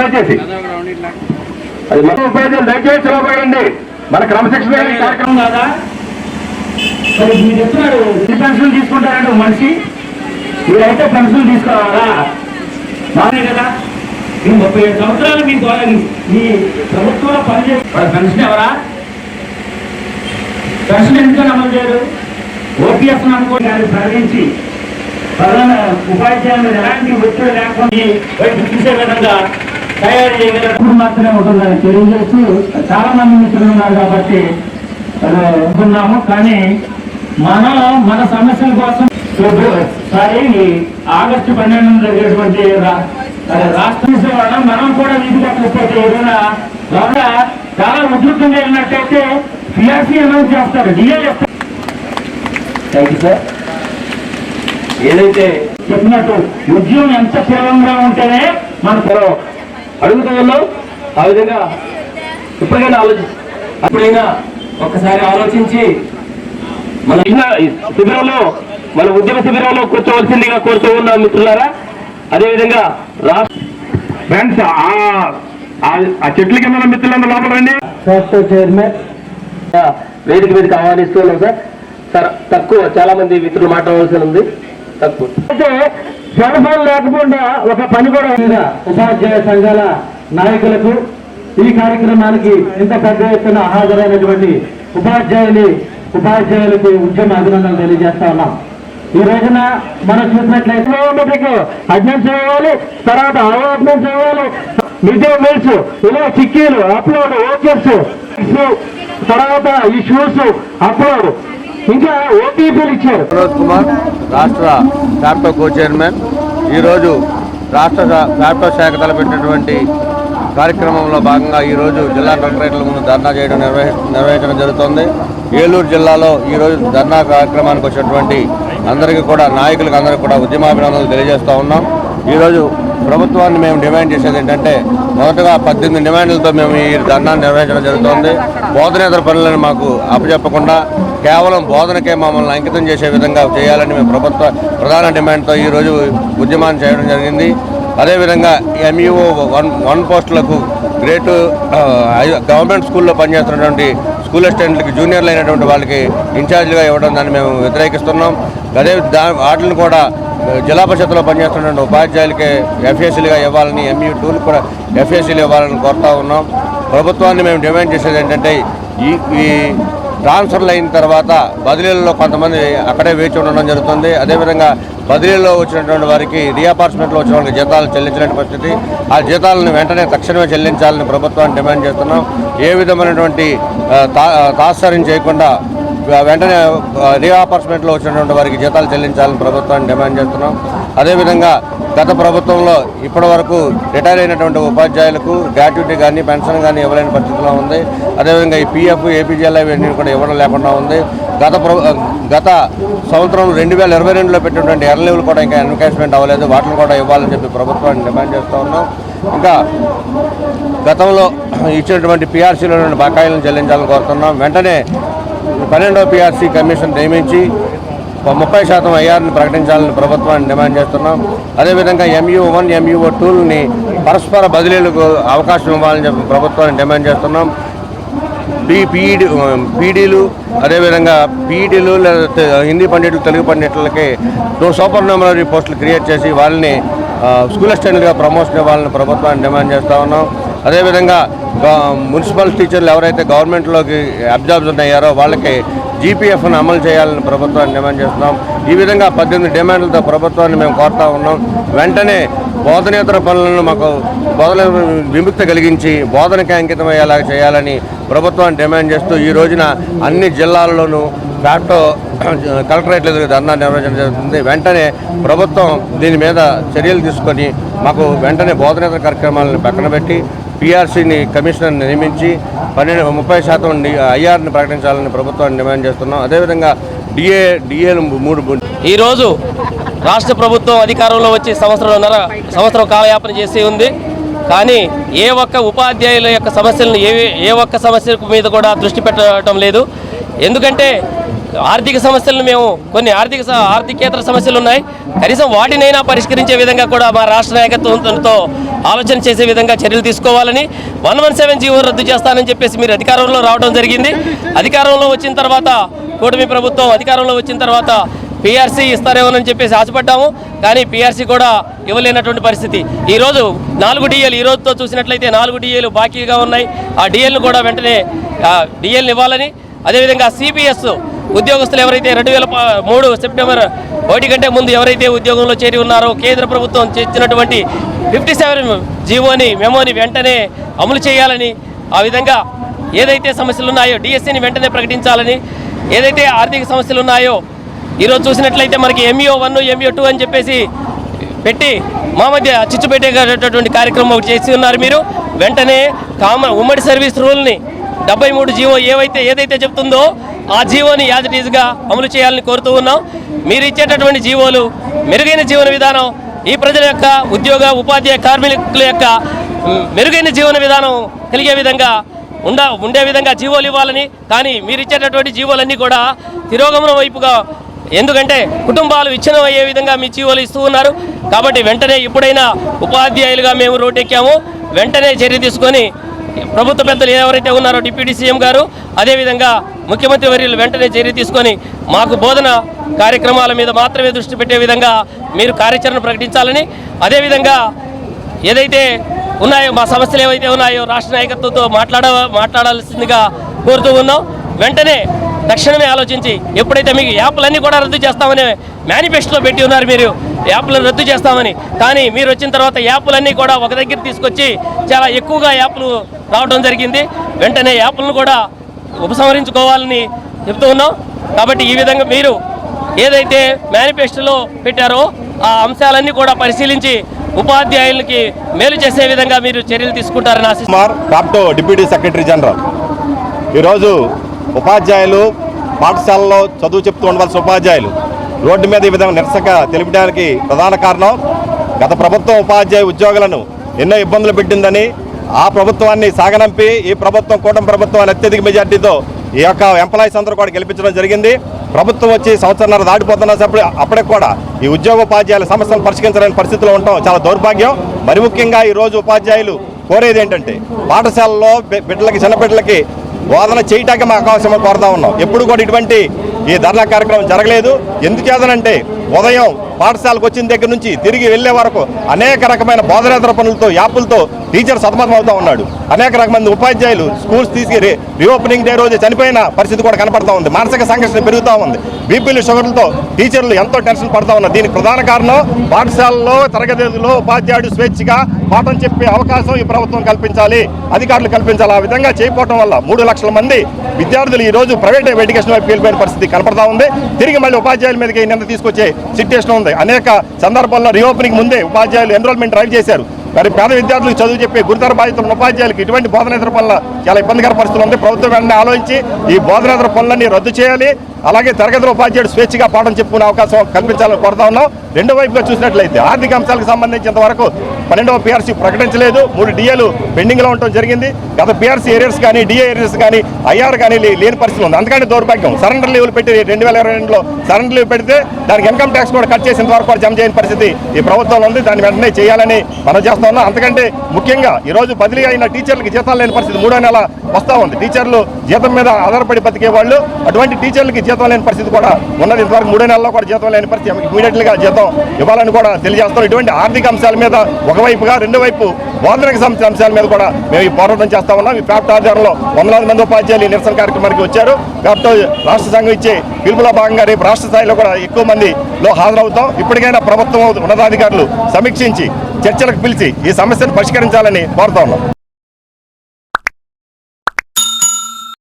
దయచేసి. అది మొత్తం ఉపాధ్యాయులు దయచేసి లోపడండి మన క్రమశిక్షణ కార్యక్రమం కాదా? మరి మీరు చెప్తున్నారు ఎన్ని పెన్షన్లు తీసుకుంటారంటే మనిషి. మీరైతే పెన్షన్లు తీసుకోవాలా? బాగానే కదా. ఈ ముప్పై ఏడు సంవత్సరాలు మీకు మీ ప్రభుత్వంలో పనిచేసి పెన్షన్ ఎవరా? పెన్షన్ ఎందుకని అమలు చేయరు? ఓపీఎస్ దాన్ని ప్రకటించి ప్రధాన ఉపాధ్యాయులు ఎలాంటి ఒత్తిడి లేకుండా బయటకు చూసే విధంగా తయారు చేయగలరు ఇప్పుడు మాత్రమే ఉంటుందని తెలియజేస్తూ చాలా మంది మిత్రులు ఉన్నారు కాబట్టి అనుకున్నాము కానీ మన మన సమస్యల కోసం సారీ ఆగస్టు పన్నెండు జరిగేటువంటి రా- రాష్ట్ర వల్ల మనం కూడా వీధి పట్టకపోతే ఏదైనా ద్వారా చాలా ఉధృతంగా వెళ్ళినట్టయితే పిఆర్సీ అనౌన్స్ చేస్తారు డిఏ చెప్తారు థ్యాంక్ యూ సార్ ఏదైతే చెప్పినట్టు ఉద్యమం ఎంత తీవ్రంగా ఉంటేనే మన మనం అడుగుతూ ఉన్నాం ఆ విధంగా ఇప్పటికైనా ఆలోచి ఎప్పుడైనా ఒక్కసారి ఆలోచించి మన శిబిరంలో మన ఉద్యమ శిబిరంలో కూర్చోవలసిందిగా కోరుతూ ఉన్నాం మిత్రులారా. అదేవిధంగా రాష్ట్ర ఫ్రెండ్స్ ఆ చెట్ల కింద మిత్రులందరూ లోపల రండి. రాష్ట్ర చైర్మన్ వేదిక మీదకి ఆహ్వానిస్తూ ఉన్నాం సార్. సార్ తక్కువ చాలా మంది మిత్రులు మాట్లాడవలసి ఉంది. అయితే జనఫలం లేకుండా ఒక పని కూడా ఉపాధ్యాయ సంఘాల నాయకులకు ఈ కార్యక్రమానికి ఇంత పెద్ద ఎత్తున హాజరైనటువంటి ఉపాధ్యాయులు ఉపాధ్యాయులకు ఉద్యమ అభినందనలు తెలియజేస్తా ఉన్నాం. ఈ రోజున మనం చూసినట్లయితే అడ్మిట్ చేయాలి తర్వాత అడ్మిట్ చేయాలి. మిడ్ డే మీల్స్ ఇలా చిక్కీలు అప్లోడ్ ఓచర్స్ తర్వాత ఈ షూస్ అప్లోడ్ ఇంకా ఓటీపీలు ఇచ్చారు. మనోజ్ కుమార్ రాష్ట్ర ఫ్యాప్టో కో చైర్మన్. ఈరోజు రాష్ట్ర శా- ఫ్యాప్టో శాఖ తలపెట్టినటువంటి కార్యక్రమంలో భాగంగా ఈరోజు జిల్లా కలెక్టరేట్ల ముందు ధర్నా చేయడం నిర్వహి నిర్వహించడం జరుగుతోంది. ఏలూరు జిల్లాలో ఈరోజు ధర్నా కార్యక్రమానికి వచ్చినటువంటి అందరికీ కూడా నాయకులకు అందరికీ కూడా ఉద్యమాభినందనలు తెలియజేస్తూ ఉన్నాం. ఈరోజు ప్రభుత్వాన్ని మేము డిమాండ్ చేసేది ఏంటంటే మొదటగా పద్దెనిమిది డిమాండ్లతో మేము ఈ ధర్నాన్ని నిర్వహించడం జరుగుతోంది. బోధనేతర పనులను మాకు అప్పచెప్పకుండా కేవలం బోధనకే మమ్మల్ని అంకితం చేసే విధంగా చేయాలని మేము ప్రభుత్వ ప్రధాన డిమాండ్తో ఈరోజు ఉద్యమాన్ని చేయడం జరిగింది. అదేవిధంగా ఎంఈఓ వన్ వన్ పోస్టులకు గ్రేటు గవర్నమెంట్ స్కూల్లో పనిచేస్తున్నటువంటి స్కూల్ అసిస్టెంట్లకి జూనియర్లు అయినటువంటి వాళ్ళకి ఇన్ఛార్జ్గా ఇవ్వడం దాన్ని మేము వ్యతిరేకిస్తున్నాం. అదే దా వాటిని కూడా జిల్లా పరిషత్లో పనిచేస్తున్న ఉపాధ్యాయులకి ఎఫ్ఎస్సీలుగా ఇవ్వాలని ఎంఈ టూలు కూడా ఎఫ్ఎస్సీలు ఇవ్వాలని కోరుతా ఉన్నాం. ప్రభుత్వాన్ని మేము డిమాండ్ చేసేది ఏంటంటే ఈ ఈ ట్రాన్స్ఫర్లు అయిన తర్వాత బదిలీలలో కొంతమంది అక్కడే వేచి ఉండడం జరుగుతుంది. అదేవిధంగా బదిలీలో వచ్చినటువంటి వారికి రీఅపార్ట్మెంట్లో వచ్చిన వాళ్ళకి జీతాలు చెల్లించలేని పరిస్థితి. ఆ జీతాలను వెంటనే తక్షణమే చెల్లించాలని ప్రభుత్వాన్ని డిమాండ్ చేస్తున్నాం. ఏ విధమైనటువంటి తా తాత్సర్యం చేయకుండా వెంటనే రీఆపర్స్మెంట్లో వచ్చినటువంటి వారికి జీతాలు చెల్లించాలని ప్రభుత్వాన్ని డిమాండ్ చేస్తున్నాం. అదేవిధంగా గత ప్రభుత్వంలో ఇప్పటి వరకు రిటైర్ అయినటువంటి ఉపాధ్యాయులకు గ్రాట్యుటీ కానీ పెన్షన్ కానీ ఇవ్వలేని పరిస్థితిలో ఉంది. అదేవిధంగా ఈ పీఎఫ్ ఏపీజీఎల్ఐ ఇవన్నీ కూడా ఇవ్వడం లేకుండా ఉంది. గత గత సంవత్సరం రెండు వేల ఇరవై రెండులో పెట్టినటువంటి లెవెల్ కూడా ఇంకా ఎన్కాష్మెంట్ అవ్వలేదు. వాటిని కూడా ఇవ్వాలని చెప్పి ప్రభుత్వాన్ని డిమాండ్ చేస్తూ ఉన్నాం. ఇంకా గతంలో ఇచ్చినటువంటి పిఆర్సీలో బకాయిలను చెల్లించాలని కోరుతున్నాం. వెంటనే పన్నెండో పిఆర్సీ కమిషన్ నియమించి ముప్పై శాతం ఐఆర్ని ప్రకటించాలని ప్రభుత్వాన్ని డిమాండ్ చేస్తున్నాం. అదేవిధంగా ఎంయూ వన్ ఎంయూఓ టూల్ని పరస్పర బదిలీలకు అవకాశం ఇవ్వాలని చెప్పి ప్రభుత్వాన్ని డిమాండ్ చేస్తున్నాం. పీ పీఈడి పీడీలు అదేవిధంగా పీఈడీలు లేదా హిందీ పండితులు తెలుగు పండితులకి సూపర్ నెంబరీ పోస్టులు క్రియేట్ చేసి వాళ్ళని స్కూల్ అసిస్టెంట్గా ప్రమోషన్ ఇవ్వాలని ప్రభుత్వాన్ని డిమాండ్ చేస్తూ ఉన్నాం. అదేవిధంగా మున్సిపల్ టీచర్లు ఎవరైతే గవర్నమెంట్లోకి అబ్జార్బ్స్ అయ్యారో వాళ్ళకి జీపీఎఫ్ను అమలు చేయాలని ప్రభుత్వాన్ని డిమాండ్ చేస్తున్నాం. ఈ విధంగా పద్దెనిమిది డిమాండ్లతో ప్రభుత్వాన్ని మేము కోరుతా ఉన్నాం. వెంటనే బోధనేతర పనులను మాకు బోధన విముక్తి కలిగించి బోధనకి అంకితం అయ్యేలాగా చేయాలని ప్రభుత్వాన్ని డిమాండ్ చేస్తూ ఈ రోజున అన్ని జిల్లాల్లోనూ ఫ్యాక్టో కలెక్టరేట్ల ఎదురు ధర్నా నిర్వహించడం జరుగుతుంది. వెంటనే ప్రభుత్వం దీని మీద చర్యలు తీసుకొని మాకు వెంటనే బోధనేతర కార్యక్రమాలను పక్కన పెట్టి పిఆర్సీని కమిషనర్ నియమించి పన్నెండు ముప్పై శాతం ఐఆర్ని ప్రకటించాలని ప్రభుత్వాన్ని డిమాండ్ చేస్తున్నాం. అదేవిధంగా డిఏ డిఏలు మూడు ఈరోజు రాష్ట్ర ప్రభుత్వం అధికారంలో వచ్చి సంవత్సరంన్నర సంవత్సరం కాలయాపన చేసి ఉంది. కానీ ఏ ఒక్క ఉపాధ్యాయుల యొక్క సమస్యలను ఏ ఏ ఒక్క సమస్య మీద కూడా దృష్టి పెట్టడం లేదు. ఎందుకంటే ఆర్థిక సమస్యలను మేము కొన్ని ఆర్థిక స- ఆర్థికేతర సమస్యలు ఉన్నాయి. కనీసం వాటినైనా పరిష్కరించే విధంగా కూడా మా రాష్ట్ర నాయకత్వంతో ఆలోచన చేసే విధంగా చర్యలు తీసుకోవాలని వన్ వన్ సెవెన్ జీవో రద్దు చేస్తానని చెప్పేసి మీరు అధికారంలో రావడం జరిగింది. అధికారంలో వచ్చిన తర్వాత కూటమి ప్రభుత్వం అధికారంలో వచ్చిన తర్వాత పీఆర్సీ ఇస్తారేమోనని చెప్పేసి ఆశపడ్డాము. కానీ పీఆర్సీ కూడా ఇవ్వలేనటువంటి పరిస్థితి. ఈరోజు నాలుగు డిఏలు ఈ రోజుతో చూసినట్లయితే నాలుగు డిఏలు బాకీగా ఉన్నాయి. ఆ డిఏలను కూడా వెంటనే డిఏలను ఇవ్వాలని. అదేవిధంగా సిపిఎస్ ఉద్యోగస్తులు ఎవరైతే రెండు వేల మూడు సెప్టెంబర్ ఒకటి కంటే ముందు ఎవరైతే ఉద్యోగంలో చేరి ఉన్నారో కేంద్ర ప్రభుత్వం ఇచ్చినటువంటి ఫిఫ్టీ సెవెన్ జీవోని మెమోని వెంటనే అమలు చేయాలని ఆ విధంగా ఏదైతే సమస్యలు ఉన్నాయో డిఎస్సిని వెంటనే ప్రకటించాలని ఏదైతే ఆర్థిక సమస్యలు ఉన్నాయో ఈరోజు చూసినట్లయితే మనకి ఎంఈఓ వన్ ఎంఈఓ టూ అని చెప్పేసి పెట్టి మా మధ్య చిచ్చు పెట్టేటటువంటి కార్యక్రమం ఒకటి చేసి ఉన్నారు మీరు. వెంటనే కామన్ ఉమ్మడి సర్వీస్ రూల్ని డెబ్బై మూడు జీవో ఏవైతే ఏదైతే చెప్తుందో ఆ జీవోని యాజ్ ఇట్ ఈజ్గా అమలు చేయాలని కోరుతూ ఉన్నాం. మీరు ఇచ్చేటటువంటి జీవోలు మెరుగైన జీవన విధానం ఈ ప్రజల యొక్క ఉద్యోగ ఉపాధ్యాయ కార్మికుల యొక్క మెరుగైన జీవన విధానం కలిగే విధంగా ఉండ ఉండే విధంగా జీవోలు ఇవ్వాలని కానీ మీరు ఇచ్చేటటువంటి జీవోలన్నీ కూడా తిరోగమనం వైపుగా ఎందుకంటే కుటుంబాలు విచ్ఛిన్నం అయ్యే విధంగా మీ జీవోలు ఇస్తూ ఉన్నారు. కాబట్టి వెంటనే ఇప్పుడైనా ఉపాధ్యాయులుగా మేము రోడ్డెక్కాము వెంటనే చర్య తీసుకొని ప్రభుత్వ పెద్దలు ఎవరైతే ఉన్నారో డిప్యూటీ సీఎం గారు అదేవిధంగా ముఖ్యమంత్రి వర్యులు వెంటనే చర్య తీసుకొని మాకు బోధన కార్యక్రమాల మీద మాత్రమే దృష్టి పెట్టే విధంగా మీరు కార్యాచరణ ప్రకటించాలని అదేవిధంగా ఏదైతే ఉన్నాయో మా సమస్యలు ఏవైతే ఉన్నాయో రాష్ట్ర నాయకత్వంతో మాట్లాడ మాట్లాడాల్సిందిగా కోరుతూ ఉన్నాం. వెంటనే తక్షణమే ఆలోచించి ఎప్పుడైతే మీకు యాప్లన్నీ కూడా రద్దు చేస్తామని మేనిఫెస్టోలో పెట్టి ఉన్నారు మీరు యాప్లను రద్దు చేస్తామని. కానీ మీరు వచ్చిన తర్వాత యాప్లన్నీ కూడా ఒక దగ్గర తీసుకొచ్చి చాలా ఎక్కువగా యాప్లు రావడం జరిగింది. వెంటనే యాప్లను కూడా ఉపసంహరించుకోవాలని చెప్తూ ఉన్నాం. కాబట్టి ఈ విధంగా మీరు ఏదైతే మేనిఫెస్టోలో పెట్టారో ఆ అంశాలన్నీ కూడా పరిశీలించి ఉపాధ్యాయులకి మేలు చేసే విధంగా మీరు చర్యలు తీసుకుంటారని ఆశిస్తున్నారు కుమార్ డిప్యూటీ సెక్రటరీ జనరల్. ఈరోజు ఉపాధ్యాయులు పాఠశాలలో చదువు చెప్తూ ఉండవలసిన ఉపాధ్యాయులు రోడ్డు మీద ఈ విధంగా నిరసక తెలిపడానికి ప్రధాన కారణం గత ప్రభుత్వం ఉపాధ్యాయ ఉద్యోగులను ఎన్నో ఇబ్బందులు పెట్టిందని ఆ ప్రభుత్వాన్ని సాగనంపి ఈ ప్రభుత్వం కూటమి ప్రభుత్వాన్ని అత్యధిక మెజార్టీతో ఈ యొక్క ఎంప్లాయీస్ అందరూ కూడా గెలిపించడం జరిగింది. ప్రభుత్వం వచ్చి సంవత్సరాలు దాటిపోతున్న అప్పుడు అప్పటికి కూడా ఈ ఉద్యోగోపాధ్యాయుల సమస్యలు పరిష్కరించలేని పరిస్థితిలో ఉండటం చాలా దౌర్భాగ్యం. మరి ముఖ్యంగా ఈ రోజు ఉపాధ్యాయులు కోరేది ఏంటంటే పాఠశాలలో బిడ్డలకి చిన్నబిడ్డలకి బోధన చేయటానికి మా అవకాశం కోరుతా ఉన్నాం. ఎప్పుడు కూడా ఇటువంటి ఈ ధర్నా కార్యక్రమం జరగలేదు. ఎందుచేతనంటే ఉదయం పాఠశాలకు వచ్చిన దగ్గర నుంచి తిరిగి వెళ్ళే వరకు అనేక రకమైన బోధనేతర పనులతో యాప్లతో టీచర్ సతమతం అవుతా ఉన్నాడు. అనేక రకమైన ఉపాధ్యాయులు స్కూల్స్ తీసుకు రీఓపెనింగ్ డే రోజు చనిపోయిన పరిస్థితి కూడా కనపడతా ఉంది. మానసిక సంఘర్షణ పెరుగుతూ ఉంది. బీపీలు షుగర్లతో టీచర్లు ఎంతో టెన్షన్ పడతా ఉన్నారు. దీనికి ప్రధాన కారణం పాఠశాలలో తరగతిలో ఉపాధ్యాయుడు స్వేచ్ఛగా పాఠం చెప్పే అవకాశం ఈ ప్రభుత్వం కల్పించాలి అధికారులు కల్పించాలి. ఆ విధంగా చేయకపోవడం వల్ల మూడు లక్షల మంది విద్యార్థులు ఈ రోజు ప్రైవేట్ ఎడ్యుకేషన్ వైపు వెళ్ళిపోయిన పరిస్థితి కనపడతా ఉంది. తిరిగి మళ్ళీ ఉపాధ్యాయుల మీదకి నిన్న తీసుకొచ్చే సిట్యుయేషన్ ఉంది. అనేక సందర్భాల్లో రీఓపెనింగ్ ముందే ఉపాధ్యాయులు ఎన్రోల్మెంట్ డ్రైవ్ చేశారు. మరి పేద విద్యార్థులకు చదువు చెప్పే గురుతర బాధ్యతలు ఉపాధ్యాయులకు ఇటువంటి బోధనేతర పనుల చాలా ఇబ్బందికర పరిస్థితులు ఉంది. ప్రభుత్వం వెంటనే ఆలోచించి ఈ బోధనేతర పనులన్నీ రద్దు చేయాలి. అలాగే తరగతిలో ఉపాధ్యాయుడు స్వేచ్ఛగా పాఠం చెప్పుకునే అవకాశం కల్పించాలని కోరుతా ఉన్నాం. రెండో వైపుగా చూసినట్లయితే ఆర్థిక అంశాలకు సంబంధించినంత వరకు పన్నెండవ పిఆర్సీ ప్రకటించలేదు. మూడు డిఏలు పెండింగ్లో ఉండటం జరిగింది. గత పిఆర్సీ ఏరియర్స్ కానీ డిఏ ఏరియర్స్ కానీ ఐఆర్ కానీ లేని పరిస్థితి ఉంది. అందుకని దౌర్భాగ్యం. సరెండర్ లీవ్లు పెట్టి రెండు వేల ఇరవై రెండులో సరెండర్ లీవ్ పెడితే దానికి ఇన్కమ్ ట్యాక్స్ కూడా కట్ చేసిన వరకు కూడా జమ చేయని పరిస్థితి ఈ ప్రభుత్వంలో ఉంది. దాన్ని వెంటనే చేయాలని మనం చేస్తా ఉన్నాం. అంతకంటే ముఖ్యంగా ఈ రోజు బదిలీ అయిన టీచర్లకు జీతాలు లేని పరిస్థితి మూడో నెల వస్తా ఉంది. టీచర్లు జీతం మీద ఆధారపడి బతికే వాళ్ళు అటువంటి టీచర్లకి జీతం లేని పరిస్థితి కూడా ఉన్నది. ఇంతవరకు మూడో నెలల్లో కూడా జీతం లేని పరిస్థితి. ఇమీడియట్లీగా జీతం ఇవ్వాలని కూడా తెలియజేస్తాం ఇటువంటి ఆర్థిక అంశాల మీద ఒకవైపుగా రెండు వైపు బోధనకు సంబంధించిన అంశాల మీద కూడా మేము ఈ పోరాటం చేస్తా ఉన్నాం. ఈ ప్రాప్త ఆధ్వర్యంలో వందలాది మంది ఉపాధ్యాయులు నిరసన కార్యక్రమానికి వచ్చారు. కాబట్టి రాష్ట్ర సంఘం ఇచ్చే పిలుపులో భాగంగా రేపు రాష్ట్ర స్థాయిలో కూడా ఎక్కువ మందిలో హాజరవుతాం. ఇప్పటికైనా ప్రభుత్వం ఉన్నతాధికారులు సమీక్షించి చర్చలకు పిలిచి ఈ సమస్యను పరిష్కరించాలని కోరుతా ఉన్నాం.